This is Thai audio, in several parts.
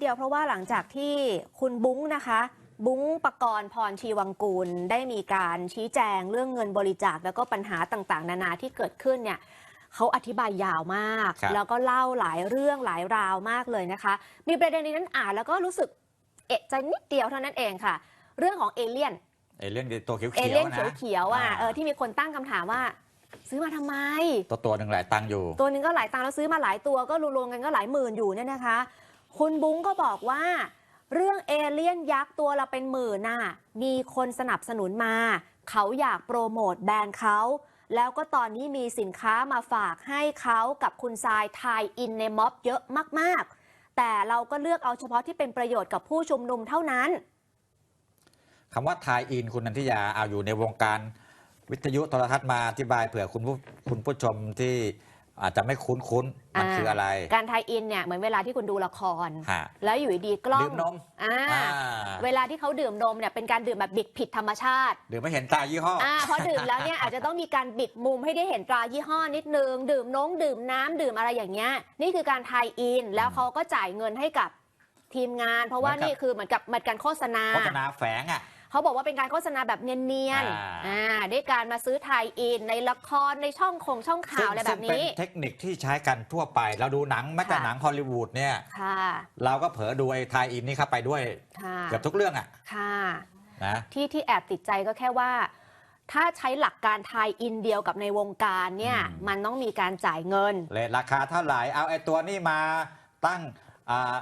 เดียวเพราะว่าหลังจากที่คุณบุ้งนะคะ บุ้งปกรณ์พรชีวังกูล ได้มีการชี้แจงเรื่องเงินบริจาคแล้วก็ปัญหาต่างๆ นานาที่เกิดขึ้นเนี่ยเขาอธิบายยาวมากครับแล้วก็เล่าหลายเรื่องหลายราวมากเลยนะคะ มีประเด็นในนั้นอ่านแล้วก็รู้สึกเอะใจนิดเดียวเท่านั้นเองค่ะ เรื่องของเอเลี่ยนเอเลี่ยนตัวเขียวๆเอเลี่ยนนะเขียวๆอะเออที่มีคนตั้งคำถามว่าซื้อมาทำไม ตัวตัวหนึ่งหลายตังค์อยู่ ตัวหนึงก็หลายตังค์แล้วซื้อมาหลายตัวก็รวมๆกันก็หลายหมื่นอยู่เนี่ยนะคะ คุณบุ้งก็บอกว่า เรื่องเอเลี่ยนยักษ์ตัวละเป็นหมื่นน่ะมีคนสนับสนุนมา เขาอยากโปรโมทแบรนด์เขาแล้วก็ตอนนี้มีสินค้ามาฝากให้เขากับคุณทรายทายอินในม็อบเยอะมาก ๆ แต่เราก็เลือกเอาเฉพาะที่เป็นประโยชน์กับผู้ชุมนุมเท่านั้นคำว่าทายอินคุณนันทิยาเอาอยู่ในวงการวิทยุโทรทัศน์มาอธิบายเผื่อคุณผู้คุณผู้ชมที่ อาจจะไม่คุ้นคุ้นๆ มันคืออะไร การทายอินเนี่ยเหมือนเวลาที่คุณดูละคร ฮะแล้วอยู่ดีๆกล้องดื่มนมอ่าอ่า เวลาที่เขาดื่มนมเนี่ยเป็นการดื่มแบบบิดผิดธรรมชาติหรือไม่เห็นตายี่ห้ออ่าพอดื่มแล้วเนี่ยอาจจะต้องมีการบิดมุมให้ได้เห็นตรายี่ห้อนิดนึง ดื่มน้องดื่มน้ำดื่มอะไรอย่างเงี้ยนี่คือการไทยอินแล้วเขาก็จ่ายเงินให้กับทีมงาน เพราะว่าเหมือนกับนี่คือเหมือนกับเหมือนการโฆษณา โฆษณาแฝงอะ เขาบอกว่าเป็นการโฆษณาแบบเนียนอ่าๆอ่าด้วยการมาซื้อไทยอินในละครในช่องคงช่องข่าวอะไรแบบซึ่งเป็นนี้เทคนิคที่ใช้กันทั่วไป เราดูหนังแม้แต่ค่ะหนังฮอลลีวูดเนี่ยค่ะเราก็เผลอดูไอ้ทายอินนี่เข้าไปด้วยค่ะเกือบทุกเรื่องอะค่ะนะที่ที่แอบติดใจก็แค่ว่าถ้าใช้หลักการไทยอินเดียวกับในวงการเนี่ยอืมมันต้องมีการจ่ายเงินเลทราคาเท่าไหร่เอาไอ้ตัวนี้มาตั้งอ่า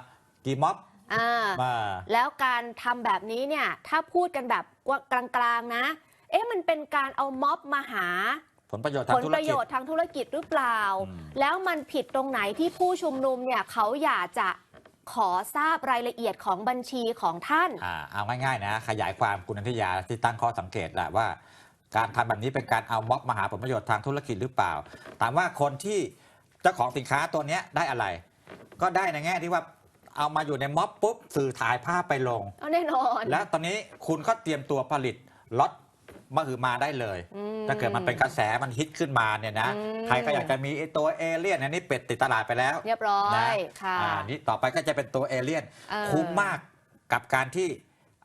กี่ม็อบ อ่ามาแล้วการทำแบบนี้เนี่ยถ้าพูดกันแบบกลางๆนะ เอ๊ะมันเป็นการเอาม็อบมาหา ผลประโยชน์ทาผงลธุปรระโยกิจชน์ทางธุรกิจหรือเปล่าอืมแล้วมันผิดตรงไหนที่ผู้ชุมนุมเนี่ยเขาอยากจะขอทราบรายละเอียดของบัญชีของท่านอ่าเอาง่ายๆนะ ขยายความคุณนันทยาที่ตั้งข้อสังเกตแหละว่า การทำแบบนี้เป็นการเอาม็อบมาหาผลประโยชน์ทางธุรกิจหรือเปล่า ถามว่าคนที่เจ้าของสินค้าตัวเนี้ยได้อะไร ก็ได้ในแง่ที่ว่า เอามาอยู่ในม็อบปุ๊บสื่อถ่ายภาพไปลง เอาแน่นอนแล้วตอนนี้คุณก็เตรียมตัวผลิตล็อตมาหือมาได้เลย อืม ถ้าเกิดมันเป็นกระแสมันฮิตขึ้นมาเนี่ยนะอืม ใครก็อยากจะมีไอ้ตัวเอเลี่ยนอันนี้เป็ดติดตลาดไปแล้วเรียบร้อนะยค่ะอ่านี่ต่อไปก็จะเป็นตัวเอเลี่ยน เออ คุ้มมากกับการที่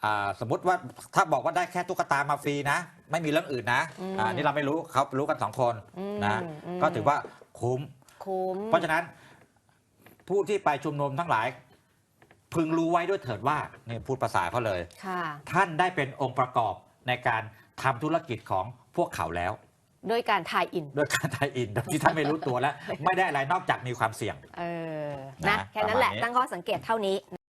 อ่าสมมติว่าถ้าบอกว่าได้แค่ตุ๊กตามาฟรีนะ ไม่มีเรื่องอื่นนะอ่านี่เราไม่รู้เขารู้กันสองคนอืมนะอืมก็ถือว่าคุ้ม คุ้ม เพราะฉะนั้นผู้ที่ไปชุมนุมทั้งหลาย พึงรู้ไว้ด้วยเถิดว่านี่พูดภาษาเขาเลย ค่ะ ท่านได้เป็นองค์ประกอบในการทำธุรกิจของพวกเขาแล้ว ด้วยการทายอิน ด้วยการไทยอินโดยที่ท่านไม่รู้ตัวแล้วไม่ได้อะไรนอกจากมีความเสี่ยง เออ นะ นะแค่นั้นแหละประมาณนี้ ตั้งข้อสังเกตเท่านี้